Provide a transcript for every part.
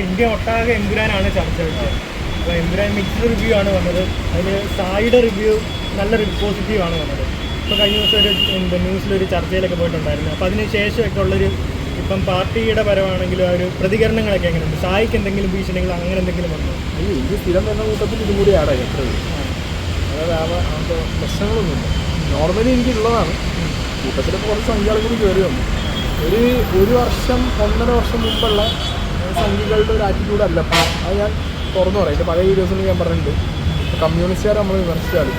India ഒട്ടാകെ എമ്പുരാനാണ് ചർച്ച ചെയ്തത് അപ്പോൾ എമ്പുരാൻ മിക്സ്ഡ് റിവ്യൂ ആണ് വന്നത്. അതിൽ സായിയുടെ റിവ്യൂ നല്ല പോസിറ്റീവ് ആണ് വന്നത്. ഇപ്പോൾ കഴിഞ്ഞ ദിവസം ഒരു എന്താ ന്യൂസിലൊരു ചർച്ചയിലൊക്കെ പോയിട്ടുണ്ടായിരുന്നു. അപ്പോൾ അതിന് ശേഷമൊക്കെ ഉള്ളൊരു ഇപ്പം പാർട്ടിയുടെ പരമാണെങ്കിലും ആ ഒരു പ്രതികരണങ്ങളൊക്കെ എങ്ങനെയുണ്ട്? സായിക്ക് എന്തെങ്കിലും ഭീഷണികൾ അങ്ങനെ എന്തെങ്കിലും വന്നു ഈ ഇന്ത്യ സ്ഥിരം വരുന്ന കൂട്ടത്തിൽ ഇതും കൂടി ആടാ എത്രത് അതായത് അങ്ങനത്തെ പ്രശ്നങ്ങളൊന്നുമില്ല. നോർമലി എനിക്കുള്ളതാണ് കൂട്ടത്തിലൊക്കെ കുറച്ച് സംഖ്യകൾ കൂടി കയറി വന്നു. ഒരു ഒരു വർഷം ഒന്നര വർഷം മുമ്പുള്ള സംഖ്യകളുടെ ഒരു ആറ്റിറ്റ്യൂഡ് അല്ല. ഇപ്പം അത് ഞാൻ തുറന്നു പറയാം. എന്റെ പഴയ വീഡിയോസിൽ ഞാൻ പറഞ്ഞിട്ടുണ്ട്. കമ്മ്യൂണിസ്റ്റുകാരെ നമ്മൾ വിമർശിച്ചാലും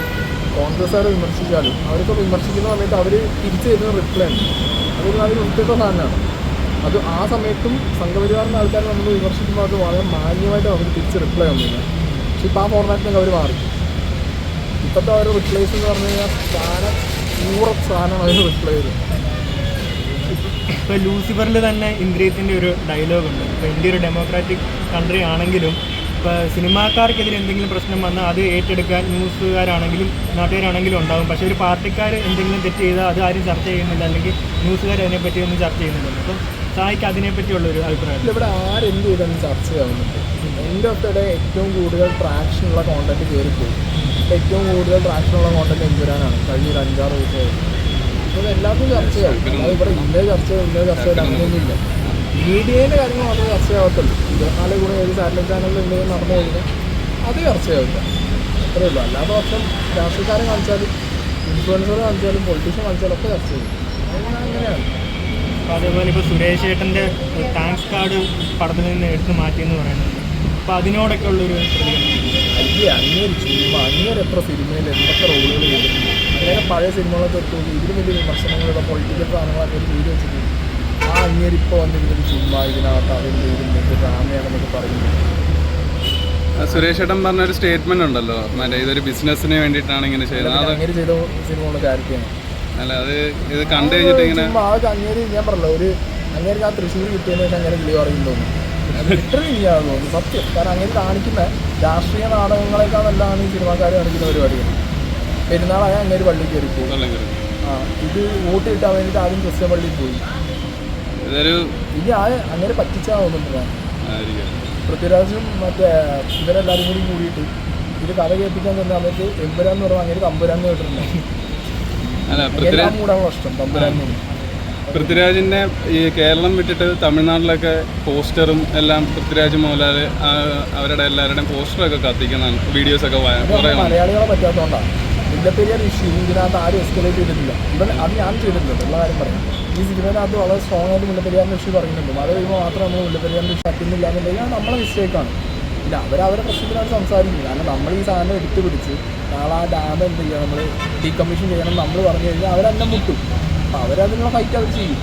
കോൺഗ്രസ്സുകാരെ വിമർശിച്ചാലും അവരൊക്കെ വിമർശിക്കുന്ന സമയത്ത് അവർ തിരിച്ചു തരുന്ന റിപ്ലൈ ഉണ്ട് അതൊരു അതിൽ ഉൾപ്പെട്ട സാധനമാണ്. അത് ആ സമയത്തും സംഘപരിവാറിന്റെ ആൾക്കാർ നമ്മൾ വിമർശിക്കുമ്പോൾ അത് വളരെ മാന്യമായിട്ട് അവർക്ക് തിരിച്ച് റിപ്ലൈ ഒന്നുമില്ല പക്ഷെ ഇപ്പോൾ ആ ഫോർമാറ്റിനൊക്കെ അവർ മാറി. ഇപ്പോഴത്തെ അവരുടെ റിപ്ലൈസ് എന്ന് പറഞ്ഞു കഴിഞ്ഞാൽ സാധനം നൂറ് സാധനം അവർ റിപ്ലൈ ചെയ്തത് ഇപ്പോൾ ലൂസിഫറിൽ തന്നെ ഇന്ദ്രിയത്തിന്റെ ഒരു ഡയലോഗ് ഉണ്ട്. ഇപ്പോൾ ഇന്ത്യ ഒരു ഡെമോക്രാറ്റിക് കൺട്രി ആണെങ്കിലും ഇപ്പോൾ സിനിമാക്കാർക്കെതിരെ എന്തെങ്കിലും പ്രശ്നം വന്നാൽ അത് ഏറ്റെടുക്കാൻ ന്യൂസുകാരാണെങ്കിലും നാട്ടുകാരാണെങ്കിലും ഉണ്ടാകും പക്ഷേ ഒരു പാർട്ടിക്കാർ എന്തെങ്കിലും തെറ്റ് ചെയ്താൽ അത് ആരും ചർച്ച ചെയ്യുന്നില്ല. അല്ലെങ്കിൽ ന്യൂസുകാർ അതിനെപ്പറ്റി ഒന്നും ചർച്ച ചെയ്യുന്നില്ല. അപ്പം സായിക്ക് അതിനെപ്പറ്റിയുള്ളൊരു അഭിപ്രായം. ഇവിടെ ആരെന്ത് ചെയ്താലും ചർച്ച ചെയ്യാവുന്നുണ്ട് എന്റെ ഒത്തടെ ഏറ്റവും കൂടുതൽ ട്രാക്ഷനുള്ള കോണ്ടന്റ് കയറിപ്പോയി ഏറ്റവും കൂടുതൽ ട്രാക്ഷനുള്ള കോണ്ടന്റ് എമ്പുരാനാണ് കഴിഞ്ഞ ഒരു അഞ്ചാറ് ദിവസമായിട്ട്. അപ്പോൾ ചർച്ചയാണ് ഇവിടെ ഇന്നേ ചർച്ച ഇന്ന ചർച്ച അങ്ങനെയൊന്നുമില്ല മീഡിയേന്റെ കാര്യങ്ങൾ മാത്രമേ ചർച്ചയാവത്തുള്ളൂ ഇരുപത്തിനാല് കൂടെ ഏത് സാറ്റലൈറ്റ് ചാനലിൽ എന്തെങ്കിലും നടന്നു കഴിഞ്ഞാൽ അത് ചർച്ചയാവില്ല അത്രയേ ഉള്ളൂ. അല്ലാത്ത പക്ഷം രാഷ്ട്രീയക്കാരെ കാണിച്ചാലും ഇൻഫ്ലുവൻസർ കാണിച്ചാലും പൊളിറ്റീഷ്യൻ കാണിച്ചാലും ഒക്കെ ചർച്ച ചെയ്യും. അങ്ങനെയാണ്. അതേപോലെ ഇപ്പോൾ സുരേഷ് ഏട്ടന്റെ താങ്ക്സ് കാർഡ് പടത്തിൽ നിന്ന് എടുത്ത് മാറ്റിയെന്ന് പറയുന്നത്. അപ്പോൾ അതിനോടൊക്കെ ഉള്ളൊരു പ്രതികരണം. അയ്യേ അങ്ങനെ ചുമ്മാ അങ്ങനെ എത്ര സിനിമയിൽ എന്തൊക്കെ റോളുകൾ ചെയ്തിട്ടുണ്ട്. അങ്ങനെ പഴയ സിനിമകളൊക്കെ എടുത്തു നോക്കി. ഇതിലും വലിയ വിമർശനങ്ങളുടെ പൊളിറ്റിക്കൽ സാധനങ്ങളൊക്കെ ഒരു വീഡിയോ വെച്ചിട്ടുണ്ട്. ആ അങ്ങേരിപ്പോൾ വന്നിരിക്കുന്നത് ചുമ്മാ ഇതിനകത്ത് അതിന്റെ ഇതിന്റെ ഡ്രാമയാണെന്നൊക്കെ പറയുന്നത്. സുരേഷ് ഏട്ടൻ പറഞ്ഞൊരു സ്റ്റേറ്റ്മെന്റ് ഉണ്ടല്ലോ. മറ്റേ ഇതൊരു ബിസിനസ്സിന് വേണ്ടിയിട്ടാണ് ഇങ്ങനെ ചെയ്യുന്നത് അങ്ങനെ ചെയ്ത സിനിമകളുടെ അല്ല അത് ഇത് കണ്ടു കഴിഞ്ഞിട്ട് ഇങ്ങനെ അങ്ങേര് ഞാൻ പറഞ്ഞല്ലോ ഒരു അങ്ങേർക്ക് ആ തൃശ്ശൂർ കിട്ടിയതിന് ശേഷം അങ്ങനെ കിളി പറയും തോന്നുന്നു. തോന്നുന്നു സത്യം. കാരണം അങ്ങനെ കാണിക്കുന്ന രാഷ്ട്രീയ നാടകങ്ങളെക്കാളല്ലാണ് ഈ സിനിമാക്കാർ കാണിക്കുന്ന പരിപാടികൾ. പെരുന്നാളായ അങ്ങനെ ഒരു പള്ളി കയറി പോകും ആ ഇത് വോട്ട് കിട്ടാൻ വേണ്ടിയിട്ട് ആദ്യം ക്രിസ്ത്യൻ പള്ളിയിൽ പോയി. ഇനി ആ അങ്ങനെ പറ്റിച്ചാ തോന്നുന്നുണ്ട്. പൃഥ്വിരാജും മറ്റേ ഇവരെല്ലാവരും കൂടി കൂടിയിട്ട് ഇത് കഥ കേൾപ്പിക്കാൻ തന്നെ അവർക്ക് എമ്പുരാൻ എന്ന് പറഞ്ഞാൽ അങ്ങനെ കേട്ടിട്ടുണ്ട്. അല്ല എല്ലാം പൃഥ്വിരാജ് കഷ്ടം തമ്പുരാൻ പൃഥ്വിരാജിന്റെ ഈ കേരളം വിട്ടിട്ട് തമിഴ്നാട്ടിലൊക്കെ പോസ്റ്ററും എല്ലാം പൃഥ്വിരാജ് മോഹൻലാൽ അവരുടെ എല്ലാവരുടെയും പോസ്റ്ററൊക്കെ കത്തിക്കുന്നതാണ് വീഡിയോസൊക്കെ. മലയാളികളെ പറ്റാത്തതുകൊണ്ടാണ് മുല്ലപ്പെരിയാർ ഇഷ്യൂ ഇതിനകത്ത് ആരും എസ്കലേറ്റ് ചെയ്തിട്ടില്ല. ഇവൻ അത് ഞാൻ ചെയ്തിട്ടുണ്ട്. ഉള്ള കാര്യം പറയാം. ഈ സിനിമയിനകത്ത് വളരെ സ്ട്രോങ് ആയിട്ട് മുല്ലപ്പെരിയാറിന്റെ ഇഷ്യൂ പറയുന്നുണ്ട്. മഴ കഴിയുമ്പോൾ മാത്രം നമ്മൾ മുല്ലപ്പെരിയാറിന്റെ ഇഷ്യൂ അറ്റുന്നില്ല എന്നുണ്ടെങ്കിൽ അത് നമ്മളെ മിസ്റ്റേക്കാണ് ഇല്ല അവരവരെ പ്രശ്നത്തിനാണ് സംസാരിക്കുന്നത്. കാരണം നമ്മൾ ഈ സാധനം എടുത്തു പിടിച്ച് നാളെ ആ ഡാം എന്ത് ചെയ്യുക നമ്മൾ ഡീകമ്മീഷൻ ചെയ്യണം നമ്മൾ പറഞ്ഞു കഴിഞ്ഞാൽ അവരെന്നെ മുട്ടും. അപ്പോൾ അവരതിനുള്ള ഫൈറ്റ് അവർ ചെയ്യും.